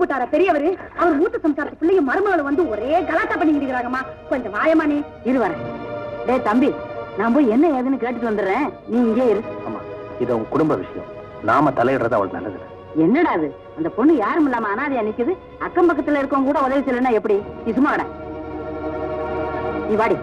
போட்டாரா பெரியவரு அவர் மூத்த சம்சாரத்து பிள்ளைங்க மருமகள் வந்து ஒரே கலாட்டா பண்ணிக்கிட்டு இருக்கிறாங்கம்மா. கொஞ்சம் வாயமா நீ இருவர டேய் தம்பி நான் போய் என்ன ஏதுன்னு கேட்டுட்டு வந்துடுறேன். நீ இங்கே இரு. ஆமா இது உங்க குடும்ப விஷயம். நாம தலையிடுறது அவளுக்கு நல்லது என்னடா அது? அந்த பொண்ணு யாரும் இல்லாம அனாதையா நிக்குது. அக்கம் பக்கத்துல இருக்கவங்க கூட உதவி செய்யலன்னா எப்படி? நீ சும்மா நீ வாடி.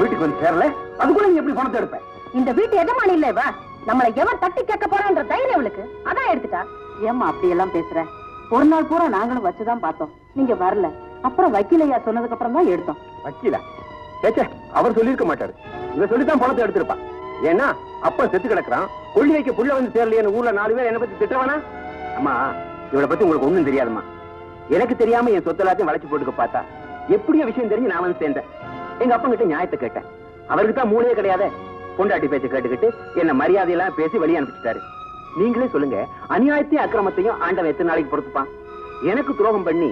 வீட்டுக்கு வந்து சேரல. அதுக்குள்ள நீ எப்படி பணத்தை எடுப்பேன் இந்த வீட்டு எஜமானி இல்ல இவ. நம்மளை எவன் தட்டி கேட்க போறான்ற தைரியம் அவளுக்கு அதான் எடுத்துட்டா? ஏமா அப்படி எல்லாம் பேசுற? ஒரு நாள் பூரா நாங்களும் வச்சுதான் பார்த்தோம். நீங்க வரல. அப்புறம் வக்கீலையா சொன்னதுக்கு அப்புறம் தான் எடுத்தோம். வக்கீலா? ஏச்சே அவர் சொல்லியிருக்க மாட்டாரு. இவ சொல்லித்தான் பணத்தை எடுத்திருப்பா. ஏன்னா அப்ப செத்து கிடக்குறான். கொள்ளி வைக்க புள்ள வந்து சேரலையேன்னு ஊர்ல நாலு பேர் என்ன பத்தி திட்டவானா அம்மா இவளை பத்தி உங்களுக்கு ஒண்ணும் தெரியாதும்மா. எனக்கு தெரியாம என் சொத்து எல்லாத்தையும் வளைச்சு போட்டுக்க பார்த்தா. எப்படியோ விஷயம் தெரிஞ்சு நான் வந்து சேர்ந்தேன். எங்க அப்பா கிட்ட நியாயத்தை கேட்டேன். அவருக்கு தான் மூளையே கிடையாது. பொண்டாட்டி பேச்சு கேட்டுக்கிட்டு என்ன மரியாதையெல்லாம் பேசி வெளியே அனுப்பிச்சிட்டாரு. நீங்களே சொல்லுங்க அநியாயத்தையும் அக்கிரமத்தையும் ஆண்டவன் எத்தனை நாளைக்கு பொறுத்துப்பான்? எனக்கு துரோகம் பண்ணி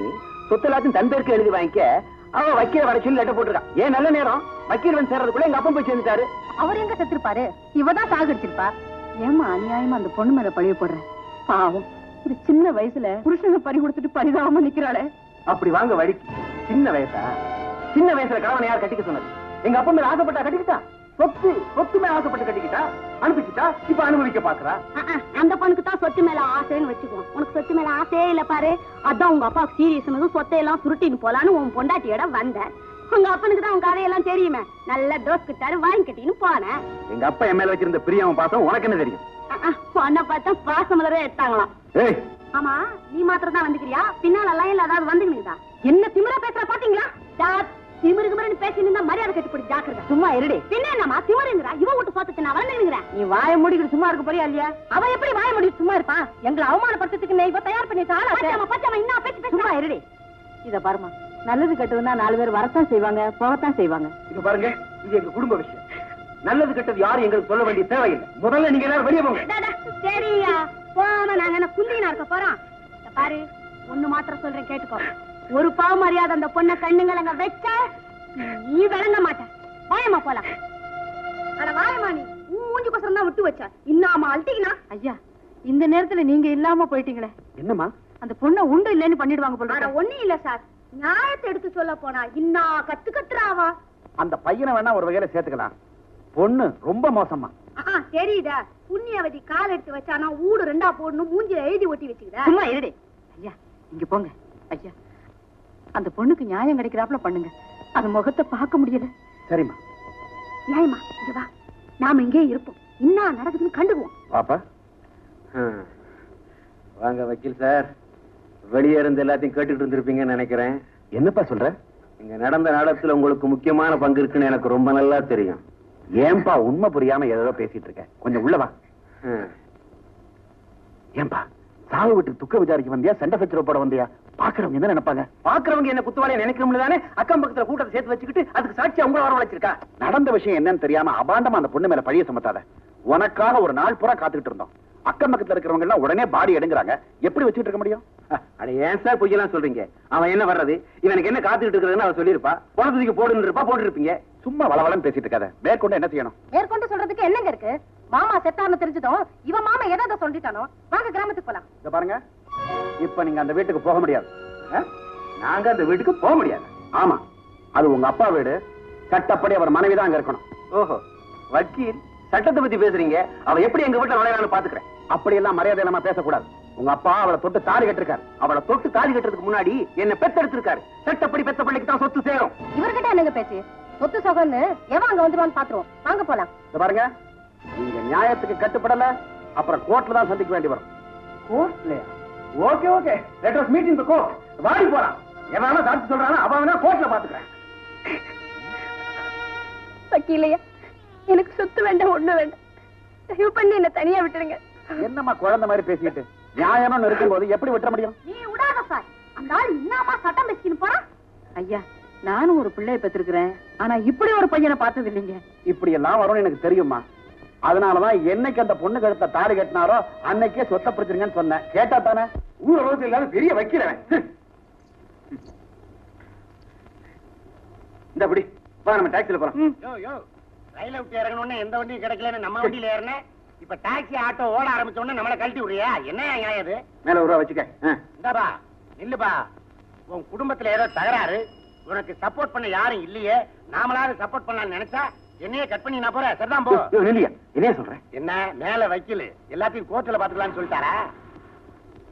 சொத்து எல்லாத்தையும் தன் பேருக்கு எழுதி வாங்கிக்க அவ வக்கீல வர சொல்லி லெட்டர் போட்டிருக்கான் ஏன் நல்ல நேரம்? வக்கீல் வந்து சேர்றதுக்குள்ள எங்க அப்பா போய் சேர்ந்துட்டாரு. அவர் எங்க செத்துருப்பாரு? இவதான் சாகடிச்சிருப்பா ஏம்மா அநியாயமா அந்த பொண்ணு மேல பழிய போடுற? பாவம். ஒரு சின்ன வயசுல புருஷனை பறி கொடுத்துட்டு பரிதாபமா நிக்கிறாளே. அப்படி வாங்க வழிக்கு சின்ன வயசா? சின்ன வயசுல கணவனை யார் கட்டிக்க சொன்னது? எங்க அப்பா மேல ஆசைப்பட்டா கட்டிக்கிட்டா? சொத்து சொத்து மேல ஆசைப்பட்டு கட்டிக்கிட்டா அனுப்பிச்சுட்டா இப்ப அனுபவிக்க பாக்குறா? அந்த பொண்ணுக்கு தான் சொத்து மேல ஆசைன்னு வச்சுக்குவோம். உனக்கு சொத்து மேல ஆசையே இல்ல பாரு. அதான் உங்க அப்பா சீரியஸ் சொத்தையெல்லாம் சுருட்டின்னு போலான்னு உன் பொண்டாட்டியோட வந்தேன். உங்க அப்பனுக்கு தான் உன் கதையெல்லாம் தெரியுமே. நல்ல டோஸ் கிட்டாரு வாங்கி கட்டின்னு போனேன். எங்க அப்பா என் மேல வச்சிருந்த பிரியாம பாசம் உனக்கு என்ன தெரியும்? பொண்ணை பார்த்தா பாசமலரே எடுத்தாங்களாம். ஏய்! ஆமா நீ மாத்திரம் தான் வந்துக்கிறியா பின்னால எல்லாம் இல்ல அதாவது வந்துக்கினுதா என்ன திமிரா பேசுற பாத்தீங்களா? திமிரு திமிருன்னு பேசி நின்னா மரியாதை கட்டி போடி ஜாக்கிரதை. சும்மா இருடி. பின்ன என்னமா திமிருங்கிறா? இவ விட்டு சொத்துச்சு நான் வளர்ந்துங்கிறேன் நீ வாய மூடிக்கிட்டு சும்மா இருக்க போறியா இல்லையா? அவ எப்படி வாய முடியும் சும்மா இருப்பான் எங்களை அவமானப்படுத்துறதுக்கு நீ இவ தயார் பண்ணிட்டு ஆளா பச்சாம பச்சாம இன்னும் பேச்சு சும்மா இருடி. இத பாருமா நல்லது கெட்டதுன்னா நாலு பேர் வரத்தான் செய்வாங்க போகத்தான் செய்வாங்க. இங்க பாருங்க இது எங்க குடும்ப விஷயம். நல்லது கெட்டது யாரும் எங்களுக்கு சொல்ல வேண்டிய தேவையில்லை. முதல்ல நீங்க எல்லாரும் வெளியே போங்க. டாடா, சரியா. போன நாங்க என்ன குந்தினா இருக்க போறோம்? இத பாரு ஒண்ணு மாத்திரம் சொல்றேன் கேட்டுக்கோ. ஒரு பாவ மரியாதை அந்த பொண்ணை கண்ணுங்களங்க வச்ச நீ விளங்க மாட்ட. வாயமா போலாம். அட வாயமா நீ. உன் மூஞ்சி கொசரம் தான் விட்டு வச்ச. இன்னாம அழட்டிக்கினா ஐயா இந்த நேரத்துல நீங்க இல்லாம போயிட்டீங்களே. என்னம்மா? அந்த பொண்ணை உண்டு இல்லைன்னு பண்ணிடுவாங்க போல அட. ஒண்ணும் இல்ல சார். நியாயத்தை எடுத்து சொல்ல போனா இன்னா கத்து கத்துறாவா? அந்த பையனை வேணா ஒரு வகையில சேர்த்துக்கலாம். பொண்ணு ரொம்ப மோசமா ஆ தெரியுதா. புண்ணியவதி கால் எடுத்து வச்சானா ஊடு ரெண்டா போடணும் மூஞ்சில எழுதி ஒட்டி வச்சுக்கிற. சும்மா இருடி. ஐயா இங்க போங்க. ஐயா. அந்த பொண்ணுக்கு நியாயம் கிடைக்கிறாப்புல பண்ணுங்க. அது முகத்தை பார்க்க முடியல. சரிம்மா. நியாயமா? இங்க வா. நாம இங்கே இருப்போம். என்ன நடக்குதுன்னு கண்டுக்குவோம். பாப்பா வாங்க வக்கீல் சார். வெளியே இருந்து எல்லாத்தையும் கேட்டுட்டு இருந்திருப்பீங்கன்னு நினைக்கிறேன். என்னப்பா சொல்ற? இங்க நடந்த நாடகத்துல உங்களுக்கு முக்கியமான பங்கு இருக்குன்னு எனக்கு ரொம்ப நல்லா தெரியும். ஏன்பா உண்மை புரியாம ஏதோ பேசிட்டு இருக்க? கொஞ்சம் உள்ள வா. ஏன்பா சாவு வீட்டுக்கு துக்க விசாரிக்க வந்தியா? சண்டை சச்சரவு போட வந்தியா? பாக்குறவங்க என்ன நினைப்பாங்க? பாக்குறவங்க என்ன குத்துவாளியா நினைக்கணும்னு தானே அக்கம் பக்கத்துல கூட்டத்தை சேர்த்து வச்சுக்கிட்டு அதுக்கு சாட்சி அவங்க வர வச்சிருக்கா நடந்த விஷயம் என்னன்னு தெரியாம அபாண்டமா அந்த பொண்ணு மேல பழிய சுமத்தாத. உனக்காக ஒரு நாள் பூரா காத்துக்கிட்டு இருந்தோம். அக்கம் பக்கத்துல இருக்கிறவங்க எல்லாம் உடனே பாடி எடுங்கறாங்க. எப்படி வச்சுட்டு இருக்க முடியும்? அட ஏன் சார் பொய்யெல்லாம் சொல்றீங்க? அவன் என்ன வர்றது? இவனுக்கு என்ன காத்துக்கிட்டு இருக்கிறதுன்னு அவன் சொல்லியிருப்பா. குளத்துக்கு போடுன்னு இருப்பா போட்டு இருப்பீங்க சும்மா வளவளன்னு பேசிட்டு இருக்காத. மேற்கொண்டு என்ன செய்யணும்? மேற்கொண்டு சொல்றதுக்கு என்னங்க இருக்கு? மாமா செத்தான்னு தெரிஞ்சதும். இவன் மாமா எதை சொல்லிட்டானோ? வாங்க கிராமத்துக்கு போலாம். இத பாருங்க. இப்ப நீங்க அந்த வீட்டுக்கு போக முடியாது? நாங்க அந்த வீட்டுக்கு போக முடியாது. ஆமா. அது உங்க அப்பா வீடு. சட்டப்படி அவர் மனைவி தான் அங்க இருக்கணும். ஓஹோ. வக்கீல் சட்டத்தை பத்தி பேசுறீங்க. அவ எப்படி எங்க வீட்டுல நுழையலாம்னு பாத்துக்கிறேன். அப்படி எல்லாம் மரியாதை இல்லாம பேசக்கூடாது. உங்க அப்பா அவளை தொட்டு தாலி கட்டிருக்காரு. அவளை தொட்டு தாலி கட்டுறதுக்கு முன்னாடி என்ன பெத்தெடுத்திருக்காரு. சட்டப்படி பெத்த பிள்ளைக்கு தான் சொத்து சேரும். இவர்கிட்ட என்னங்க பேச்சு? சொத்து சொகன்னு எவன் அங்க வந்துருவான்னு பாத்துருவோம். வாங்க போலாம். இத பாருங்க. நீங்க நியாயத்துக்கு கட்டுப்படல அப்புறம் கோர்ட்ல தான் சந்திக்க வேண்டி வரும். கோர்ட்லயா? Okay okay. Let us meet in the court வாடி போலாம். எவனால சாட்சி சொல்றானோ அவன் வேணா கோர்ட்ல பாத்துக்கிறேன். வக்கீலையா எனக்கு சொத்து வேண்டாம் ஒண்ணு வேண்டாம். தயவு பண்ணி என்ன தனியா விட்டுருங்க என்னம்மா குழந்தை மாதிரி பேசிட்டு நியாயம்னு இருக்கும்போது எப்படி விட்டுற முடியும்? நீ விடாத சார். அந்த ஆள் இன்னமா சட்டம் பேசின்னு போறான்? ஐயா நானும் ஒரு பிள்ளைய பெற்றிருக்கிறேன். ஆனா இப்படி ஒரு பையனை பார்த்தது இல்லைங்க. இப்படி எல்லாம் வரும்னு எனக்கு தெரியுமா அதனாலதான் என்னைக்கு அந்த பொண்ணு கழுத்த தாடி கட்டினாரோ அன்னைக்கே சொத்த பிடிச்சிருங்கன்னு சொன்னேன். கேட்டா தானே? ஊர் ரோட்டில் இல்லாத பெரிய வைக்கிறவன் இந்த அப்படி வா நம்ம டாக்ஸில போலாம். யோ யோ ரயில விட்டு இறங்கணும்னு எந்த வண்டியும் கிடைக்கலன்னு நம்ம வண்டியில ஏறினேன். இப்ப டாக்ஸி ஆட்டோ ஓட ஆரம்பிச்ச உடனே நம்மள கழட்டி விடுறியா? என்ன நியாயம் இது மேல ஒரு ரூபா வச்சுக்க. இந்தாப்பா நில்லுப்பா. உன் குடும்பத்துல ஏதோ தகராறு. உனக்கு சப்போர்ட் பண்ண யாரும் இல்லையே. நாமளாவது சப்போர்ட் பண்ணலாம்னு நினைச்சா என்னையே கட் பண்ணி நான் போறேன். சரிதான் போ. யோ, யோ, நில்லையா? என்னைய சொல்றேன் என்ன மேல வைக்கல. எல்லாத்தையும் கோர்ட்ல பாத்துக்கலாம்னு சொல்லிட்டாரா?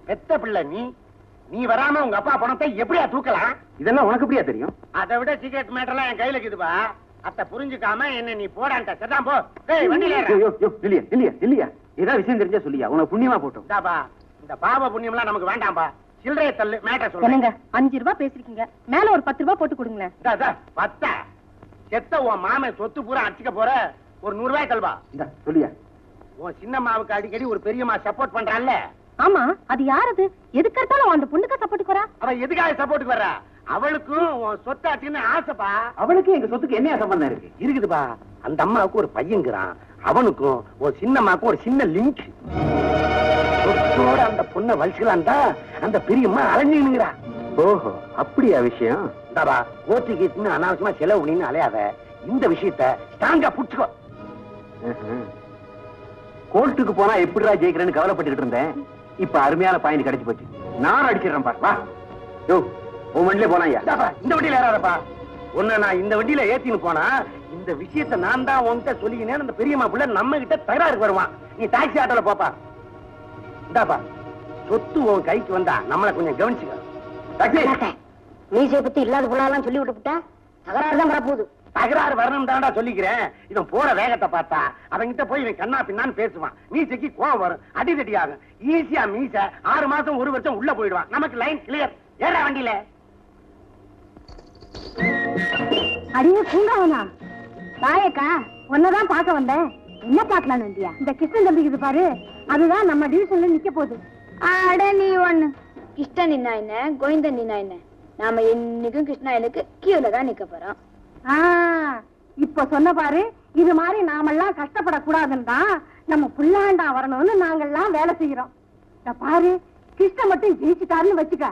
பெத்த பிள்ளை நீ நீ வராம உங்க அப்பா பணத்தை எப்படியா தூக்கலாம்? இதெல்லாம் உனக்கு எப்படியா தெரியும்? அதை விட சீக்கிரட் மேட்டர்லாம் என் கையில இருக்குதுப்பா. அத்தை புரிஞ்சுக்காம என்ன நீ போடான்ட்ட. சரிதான் போ. இல்லையா இல்லையா இல்லையா. ஏதாவது விஷயம் தெரிஞ்சா சொல்லியா? உனக்கு புண்ணியமா போட்டோம். இந்த பாவ புண்ணியம்லாம் நமக்கு வேண்டாம்பா. சில்லறைய தள்ளு மேட்டர் சொல்லுங்க. என்னங்க அஞ்சு ரூபாய் பேசிருக்கீங்க. மேல ஒரு பத்து ரூபாய் போட்டு கொடுங்களேன். இந்தா, இந்தா, பத்தா. செத்த உன் மாமன் சொத்து பூரா அடிச்சுக்க போற ஒரு நூறு ரூபாய் தல்வா இந்த சொல்லியா? உன் சின்னம்மாவுக்கு அடிக்கடி ஒரு பெரியம்மா சப்போர்ட் பண்றான்ல. ஆமா அது யார் அது எதுக்கு எடுத்தாலும் அந்த பொண்ணுக்கு சப்போர்ட் வரா? அவ எதுக்காக சப்போர்ட்டுக்கு வர்றா? அவளுக்கும் உன் சொத்து அட்டின்னு ஆசைப்பா. அவளுக்கு எங்க சொத்துக்கு என்ன சம்பந்தம் இருக்கு? இருக்குதுப்பா. அந்த அம்மாவுக்கு ஒரு பையங்கிறான் அவனுக்கும் ஒரு சின்னம்மாக்கும் ஒரு சின்ன லிங்க் சொத்தோட அந்த பொண்ணை வலிச்சுக்கலான்டா அந்த பெரியம்மா அலைஞ்சுங்கிறா ஓஹோ அப்படியா விஷயம்? இந்தாப்பா ஓட்டு கீட்டுன்னு அனாவசியமா செலவு பண்ணின்னு அலையாத. இந்த விஷயத்த ஸ்ட்ராங்கா புடிச்சுக்கோ. கோர்ட்டுக்கு போனா எப்படிடா ஜெயிக்கிறேன்னு கவலைப்பட்டுக்கிட்டு இருந்தேன். இப்ப அருமையான பாயிண்ட் கிடைச்சு போச்சு. நான் அடிச்சிடுறேன் பாரு வா. யோ உன் வண்டியில போனாயா இந்த வண்டியில ஏறாதப்பா. உன்னை நான் இந்த வண்டியில ஏத்தின்னு போனா இந்த விஷயத்தை நான் தான் உன்கிட்ட சொல்லிக்கினேன் அந்த பெரியம்மா புள்ள நம்ம கிட்ட தகராறுக்கு வருவான். நீ டாக்ஸி ஆட்டோல போப்பா. இந்தாப்பா சொத்து உன் கைக்கு வந்தா நம்மள கொஞ்சம் கவனிச்சுக்க. மீசையை பத்தி இல்லாத புள்ளாலாம் சொல்லி விட்டுவிட்டா தகராறு தான் வரப்போகுது. தகராறு வரணும் தான்டா சொல்லிக்கிறேன். இவன் போற வேகத்தை பார்த்தா அவன்கிட்ட போய் இவன் கண்ணா பின்னான்னு பேசுவான். மீசைக்கு கோவம் வரும். அடிதடி ஆகும் ஈஸியா மீச ஆறு மாசம் ஒரு வருஷம் உள்ள போயிடுவான். நமக்கு லைன் கிளியர் ஏறா வண்டியில. அடியே பூங்காவனா? வாயக்கா உன்னதான் பார்க்க வந்தேன். என்ன பார்க்கலான்னு வந்தியா? இந்த கிருஷ்ணன் தம்பி இது பாரு. அதுதான் நம்ம டிவிஷன்ல நிக்க போகுது. அட நீ ஒண்ணு. கிருஷ்ணன் நின்னா என்ன? கோவிந்தன் நின்னா என்ன? நாம என்னைக்கும் கிருஷ்ணாயனுக்கு கீழே தான் நிக்க போறோம். இப்ப சொன்ன பாரு இது மாதிரி நாமெல்லாம் கஷ்டப்படக்கூடாதுன்னு தான் நம்ம புல்லாண்டா வரணும்னு நாங்கெல்லாம் வேலை செய்யறோம் பாரு கிருஷ்ண மட்டும் ஜெயிச்சுட்டாருன்னு வச்சுக்க.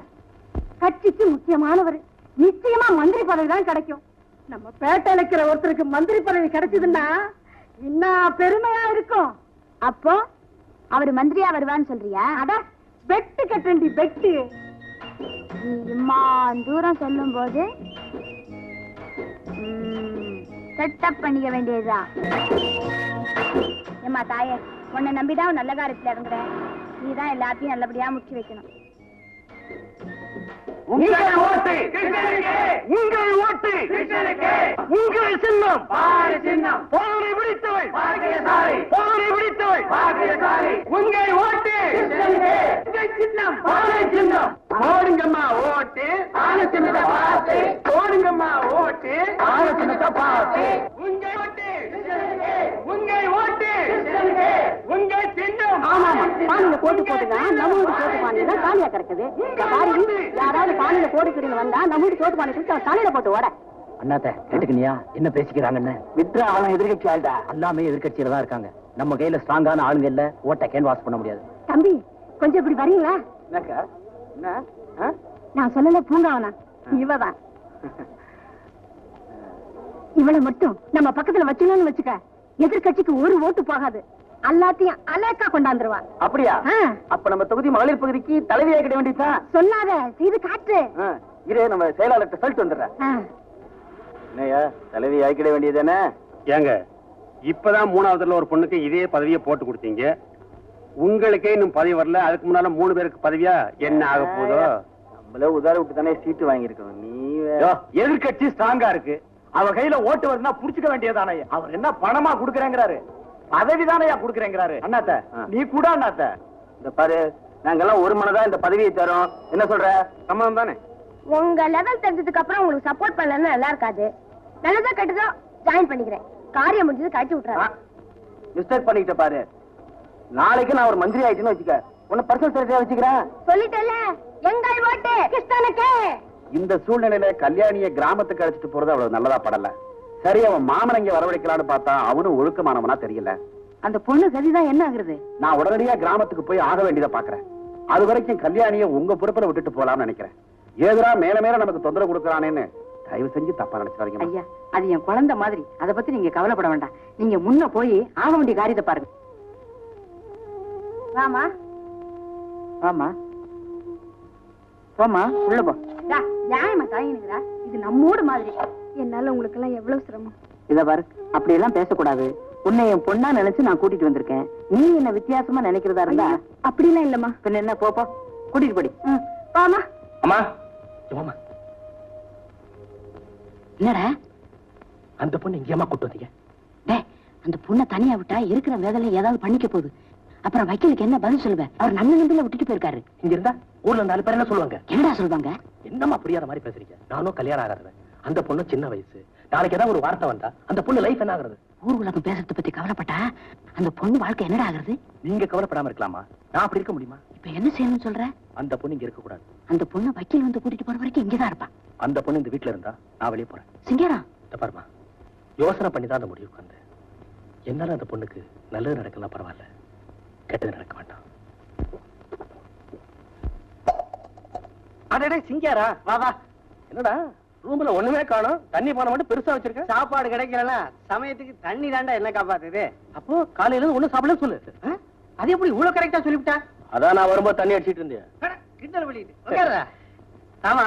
கட்சிக்கு முக்கியமானவர். நிச்சயமா மந்திரி பதவி தான் கிடைக்கும். நம்ம பேட்டையில இருக்கிற ஒருத்தருக்கு மந்திரி பதவி கிடைச்சதுன்னா என்ன பெருமையா இருக்கும். அப்போ அவர் மந்திரியா வருவான்னு சொல்றியா? அட பெட்டு கட்டண்டி பெட்டு இம்மா தூரம் சொல்லும் போது செட்டப் பண்ணிக்க வேண்டியதுதான் ஏம்மா தாயே உன்னை நம்பிதான் நல்ல காரியத்துல இறங்குறேன். நீ தான் எல்லாத்தையும் நல்லபடியா முடிச்சு வைக்கணும். உங்கள் ஓட்டு! உங்கள் ஓட்டு! உங்கள் சின்னம்! சின்னம்! போரை பிடித்தவள்! போரை பிடித்தவள்! உங்கள் ஓட்டு! உங்கள் சின்னம்! சின்னம்! போடுங்கம்மா ஓட்டு! ஆன சின்னத்தை பார்த்து சின்னத்தை பார்த்து உங்கள் ஓட்டு. உங்கள் ஓட்டு. உங்கள் சின்னம் பானையில போட்டு போட்டுங்க நம்ம வீட்டு சோத்து பானை தான் காலியா கிடக்குது இந்த பாரு யாராவது பானையில போட்டுக்கிட்டு வந்தா நம்ம வீட்டு சோத்து பானை கொடுத்து அவன் தலையில போட்டு ஓட. அண்ணாத்த கேட்டுக்கினியா? என்ன பேசிக்கிறாங்கன்னு? வித்ரா அவன் எதிர்கட்சி ஆள்டா. எல்லாமே எதிர்க்கட்சியில தான் இருக்காங்க. நம்ம கையில ஸ்ட்ராங்கான ஆளுங்க இல்ல. ஓட்ட கேன்வாஸ் பண்ண முடியாது. தம்பி கொஞ்சம் இப்படி வரீங்களா? என்னக்கா? என்ன? ஆ? நான் சொல்லல பூங்காவனா? இவதான். இவளை மட்டும் நம்ம பக்கத்துல வச்சுக்கணும்னு வச்சுக்க. எதிர்க்கட்சிக்கு ஒரு ஓட்டு போகாது. எல்லாத்தையும் அலேக்கா கொண்டாந்துருவா. அப்படியா. அப்ப நம்ம தொகுதி மகளிர் பகுதிக்கு தலைவியா கிட்ட வேண்டியதுதான் சொல்லாத செய்து காட்டு இரு நம்ம செயலாளர்கிட்ட சொல்லிட்டு வந்துடுறேன். என்னையா தலைவி ஆக்கிட வேண்டியதானே ஏங்க இப்பதான் மூணாவதுல ஒரு பொண்ணுக்கு இதே பதவியை போட்டு கொடுத்தீங்க. உங்களுக்கே இன்னும் பதவி வரல அதுக்கு முன்னால மூணு பேருக்கு பதவியா என்ன ஆக போதோ? நம்மள உதார விட்டு தானே சீட்டு வாங்கியிருக்கோம். நீ யோ, எதிர்க்கட்சி ஸ்ட்ராங்கா இருக்கு. அவ கையில ஓட்டு வருதுன்னா புடிச்சுக்க வேண்டியதானே அவர் என்ன பணமா குடுக்கறேங்கிறாரு. பதவி தானயா குடுக்கறேங்கிறாரு. அண்ணாத்த. நீ கூட அண்ணாத்த. இந்த பாரு நாங்கெல்லாம் ஒரு மனதா இந்த பதவியை தரோம். என்ன சொல்ற? சம்மதம் தானே. உங்க லெவல் தெரிஞ்சதுக்கு அப்புறம் உங்களுக்கு சப்போர்ட் பண்ணலன்னு நல்லா இருக்காது. நல்லதா கெட்டதோ ஜாயின் பண்ணிக்கிறேன். காரியம் முடிஞ்சது கட்டி விட்டுறாரு மிஸ்டேக் பண்ணிக்கிட்ட பாரு. நாளைக்கு நான் ஒரு மந்திரி ஆயிட்டேன்னு வச்சுக்க. உன்னை பர்சனல் செக்ரட்டரியா வச்சுக்கிறேன். சொல்லிட்டேல்ல எங்கள் ஓட்டு கிருஷ்ணனுக்கு. இந்த சூழ்நிலையில கல்யாணிய கிராமத்துக்கு அழைச்சிட்டு போறது அவ்வளவு நல்லதா படல. சரி அவன் மாமன் இங்க வரவழைக்கலாம்னு பார்த்தா அவனும் ஒழுக்கமானவனா தெரியல. அந்த பொண்ணு கதிதான் என்ன ஆகுறது? நான் உடனடியா கிராமத்துக்கு போய் ஆக வேண்டியதை பாக்குறேன். அது வரைக்கும் கல்யாணிய உங்க பொறுப்புல விட்டுட்டு போலாம்னு நினைக்கிறேன். ஏதுரா மேல மேல நமக்கு தொந்தரவு கொடுக்கறானேன்னு தயவு செஞ்சு தப்பா நினைச்சாதீங்க ஐயா அது என் குழந்தை மாதிரி. அத பத்தி நீங்க கவலைப்பட வேண்டாம். நீங்க முன்ன போய் ஆக வேண்டிய காரியத்தை பாருங்க. வாமா. ஆமா போமா உள்ள போ. நியாயமா தாங்கினுங்கிறா இது நம்மூடு மாதிரி. என்னால உங்களுக்கு எல்லாம் எவ்வளவு சிரமம்? இத பாரு அப்படி எல்லாம் பேசக்கூடாது. உன்னை என் பொண்ணா நினைச்சு நான் கூட்டிட்டு வந்திருக்கேன். நீ என்ன வித்தியாசமா நினைக்கிறதா இருந்தா? அப்படிலாம் இல்லம்மா. பின்ன என்ன போப்பா கூட்டிட்டு போடி. ம் வாமா அம்மா அம்மா என்னடா? அந்த பொண்ணு இங்கேயம்மா கூட்டு வந்தீங்க. அந்த பொண்ணை தனியா விட்டா இருக்கிற வேதனை ஏதாவது பண்ணிக்க போகுது. அப்புறம் வக்கீலுக்கு என்ன பதில் சொல்லுவேன் அவர் நம்ம நம்பில விட்டுட்டு போயிருக்காரு. இங்க இருந்தா ஊர்ல நாலு பேர் என்ன சொல்லுவாங்க? என்னடா சொல்லுவாங்க? என்னம்மா புரியாத மாதிரி பேசுறீங்க? நானும் கல்யாணம் ஆகாதவன் அந்த பொண்ணு சின்ன வயசு. நாளைக்கு ஏதாவது ஒரு வார்த்தை வந்தா அந்த பொண்ணு லைஃப் என்ன ஆகுறது? ஊர் உலகம் பேசுறத பத்தி கவலைப்பட்டா? அந்த பொண்ணு வாழ்க்கை என்னடா ஆகுறது? நீங்க கவலைப்படாம இருக்கலாமா? நான் அப்படி இருக்க முடியுமா? இப்ப என்ன செய்யணும்னு சொல்ற? அந்த பொண்ணு இங்க இருக்க கூடாது அந்த பொண்ணை வக்கீல் வந்து கூட்டிட்டு போற வரைக்கும் இங்கதான் இருப்பா. அந்த பொண்ணு இந்த வீட்டுல இருந்தா நான் வெளியே போறேன். சிங்கரா? பாருமா யோசனை பண்ணி தான் அந்த முடிவுக்கு வந்தேன். என்னால அந்த பொண்ணுக்கு நல்லது நடக்கலாம் பரவாயில்ல. கெட்டது நடக்க வேண்டாம் அடடே சிங்காரா? வா வா. என்னடா? ரூம்ல ஒண்ணுமே காணோம். தண்ணி பானை மட்டும் பெருசா வச்சிருக்கேன் சாப்பாடு கிடைக்கல சமயத்துக்கு தண்ணி தாண்டா என்ன காப்பாத்துது? அப்போ காலையில இருந்து ஒண்ணும் சாப்பிடல சொல்லு? அது எப்படி இவ்வளவு கரெக்டா சொல்லிவிட்டா? அதான் நான் வரும்போது தண்ணி அடிச்சிட்டு இருந்தேன். கிண்டல் உட்கார்றா. ஆமா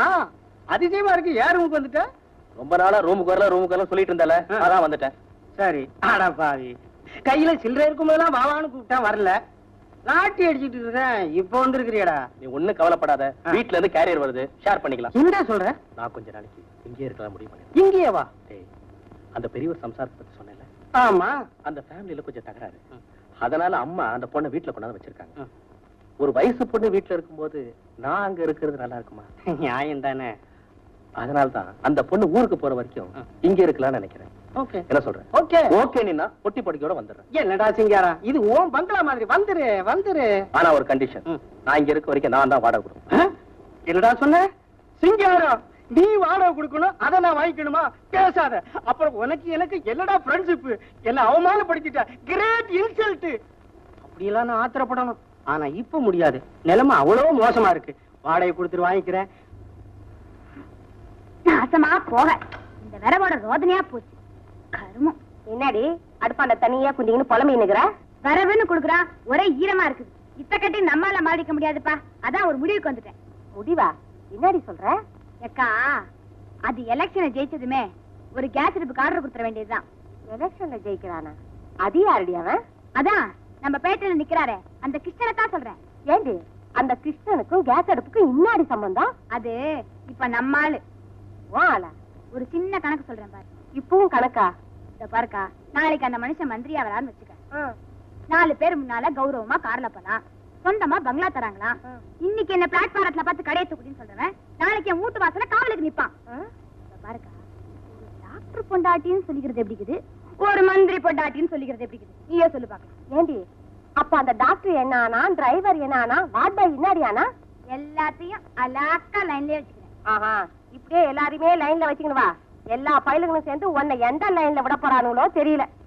அதிசயமா இருக்கு. யார் ரூமுக்கு வந்துட்ட? ரொம்ப நாளா ரூமுக்கு வரல ரூமுக்கு வரல சொல்லிட்டு இருந்தால. அதான் வந்துட்டேன். சரி ஆடா பாவி. கையில சில்லறை இருக்கும் போதெல்லாம் வாவான்னு கூப்பிட்டா வரல. லாட்டி அடிச்சிட்டு இருக்கேன். இப்போ வந்திருக்கிறியடா. நீ ஒண்ணும் கவலைப்படாத. வீட்ல இருந்து கேரியர் வருது. ஷேர் பண்ணிக்கலாம். என்னடா சொல்ற? நான் கொஞ்ச நாளைக்கு இங்கேயே இருக்கலாம் முடிவு பண்ணேன் இங்கேயே வா. அந்த பெரியவர் சம்சாரத்தை பத்தி சொன்னேன்ல. ஆமா. அந்த ஃபேமிலில கொஞ்சம் தகராறு. அதனால அம்மா அந்த பொண்ணை வீட்டுல கொண்டாந்து வச்சிருக்காங்க. ஒரு வயசு பொண்ணு வீட்டுல இருக்கும்போது நான் அங்க இருக்கிறது நல்லா இருக்குமா? நியாயம் தானே அதனால தான் அந்த பொண்ணு ஊருக்கு போற வரைக்கும். இங்க இருக்கலாம்னு நினைக்கிறேன். ஓகே என்ன சொல்றேன் ஓகே ஓகே நீனா பொட்டி பொடிக்கையோட வந்துடுறேன். என்னடா சிங்காரா? இது ஓன் பங்களா மாதிரி வந்துரு வந்துரு. ஆனா ஒரு கண்டிஷன். நான் இங்க இருக்க வரைக்கும் நான் தான் வாடகை கொடுப்பேன் ஆ? என்னடா சொன்ன? சிங்காரம் நீ வாடகை கொடுக்கணும் அதை நான் வாங்கிக்கணுமா? பேசாத. அப்புறம் உனக்கு எனக்கு என்னடா ஃப்ரெண்ட்ஷிப் என்ன அவமானப்படுத்திட்ட. கிரேட் இன்சல்ட் அப்படியெல்லாம் நான் ஆத்திரப்படணும். ஆனா இப்ப முடியாது. நிலைமை அவ்வளவு மோசமா இருக்கு. வாடகை கொடுத்துட்டு வாங்கிக்கிறேன். நாசமா போக. இந்த விரவோட ரோதனையா போச்சு. கருமம். என்னடி? அடுப்பாண்ட தனியா குந்திங்கன்னு புலம்பி வரவுன்னு குடுக்குறா ஒரே ஈரமா இருக்குது. இத்த கட்டி நம்மால மாடிக்க முடியாதுப்பா. அதான் ஒரு முடிவுக்கு வந்துட்டேன். முடிவா? என்னடி சொல்ற? ஏக்கா அது எலெக்ஷனை ஜெயிச்சதுமே ஒரு கேஸ் அடுப்புக்கு ஆர்டர் கொடுத்துட வேண்டியதுதான். எலெக்ஷன்ல ஜெயிக்கிறானா? அது யாரடி அவன்? அதான் நம்ம பேட்டையில நிக்கிறாரே. அந்த கிருஷ்ணனை தான் சொல்றேன். ஏண்டி? அந்த கிருஷ்ணனுக்கும் கேஸ் அடுப்புக்கும் இன்னாடி சம்பந்தம்? அது இப்ப நம்ம ஆளு. ஓ ஆளா? ஒரு சின்ன கணக்கு சொல்றேன் பாரு. இப்பவும் கணக்கா? பாருக்கா. நாளைக்கு அந்த மனுஷன் மந்திரியா வரான்னு வச்சுக்க. நாலு பேர் முன்னால கௌரவமா கார்ல போலாம். சொந்தமா பங்களா தராங்களா இன்னைக்கு என்ன பிளாட்பாரத்துல பார்த்து கடையை தூக்குடின்னு சொல்றவன் நாளைக்கு என் வீட்டு வாசல்ல காவலுக்கு நிப்பான். பாருக்கா. டாக்டர் பொண்டாட்டின்னு சொல்லிக்கிறது எப்படி இருக்குது? ஒரு மந்திரி பொண்டாட்டின்னு சொல்லிக்கிறது எப்படி இருக்குது? நீயே சொல்லு பாக்கலாம் ஏண்டி? அப்ப அந்த டாக்டர் என்ன ஆனா டிரைவர் என்ன ஆனா வார்ட் பாய் இன்னாடி ஆனா எல்லாத்தையும் அலாக்கா லைன்லயே வச்சுக்கிறேன். ஆஹா. இப்படியே எல்லாரையுமே லைன்ல வச்சுக்கணும் வா. எல்லா பயலுகளும் சேர்ந்து உன்னை எந்த லைன்ல விட போறானுங்களோ தெரியல.